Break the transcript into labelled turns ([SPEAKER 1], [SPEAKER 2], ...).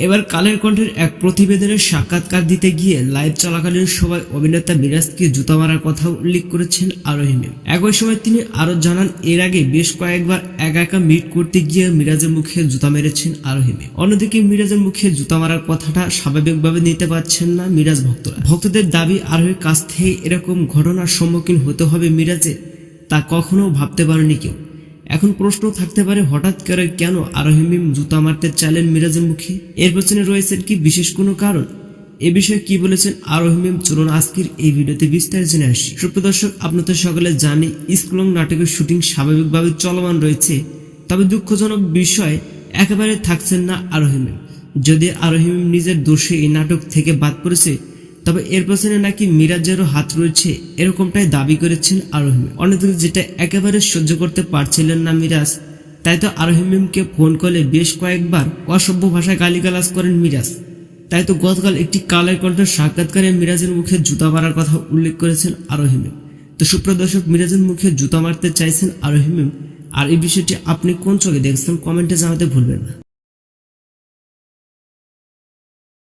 [SPEAKER 1] এবার কালের কণ্ঠের এক প্রতিবেদনের সাক্ষাৎকার দিতে গিয়ে লাইভ চলাকালীন সময় অভিনেতা মিরাজকে জুতা মারার কথা উল্লেখ করেছেন আরোহী একই সময় তিনি আরও জানান, এর আগে বেশ কয়েকবার একা একা মিট করতে গিয়ে মিরাজের মুখে জুতা মেরেছেন আরোহী অন্যদিকে মিরাজের মুখে জুতা মারার কথাটা স্বাভাবিকভাবে নিতে পারছেন না মিরাজ ভক্তরা। ভক্তদের দাবি, আরোহীর কাছ থেকে এরকম ঘটনার সম্মুখীন হতে হবে মিরাজের তা কখনো ভাবতে পারেনি কেউ। এখন প্রশ্ন থাকতে পারে, হঠাৎ করে কেন আরোহিমিম জুতা মারতে চাইলেন মিরাজের মুখে? এর পেছনে রয়েছেন কি বিশেষ কোনো কারণ? এ বিষয়ে কি বলেছেন আরোহিমিম চলুন আজকের এই ভিডিওতে বিস্তারিত জেনে আসি। সুপ্রদর্শক আপনাদের সকলে জানি স্কুলং নাটকের শুটিং স্বাভাবিকভাবে চলমান রয়েছে। তবে দুঃখজনক বিষয়, একেবারে থাকছেন না আরোহিমিম যদি আরোহিমিম নিজের দোষে এই নাটক থেকে বাদ পড়েছে তবে এর পেছনে নাকি মিরাজেরও হাত রয়েছে, এরকমটাই দাবি করেছেন আরোহিম অন্যদিকে যেটা একেবারে সহ্য করতে পারছিলেন না মিরাজ, তাই তো আরোহিমকে ফোন করলে বেশ কয়েকবার অসভ্য ভাষায় গালিগালাজ করেন মিরাজ। তাই তো গতকাল একটি কালের কণ্ঠের সাক্ষাৎকারে মিরাজের মুখে জুতা মারার কথা উল্লেখ করেছেন আরোহিমিম তো সুপ্রদর্শক মিরাজের মুখে জুতা মারতে চাইছেন আরোহিমিম আর এই বিষয়টি আপনি কোন চোখে দেখছেন, কমেন্টে জানাতে ভুলবেন না।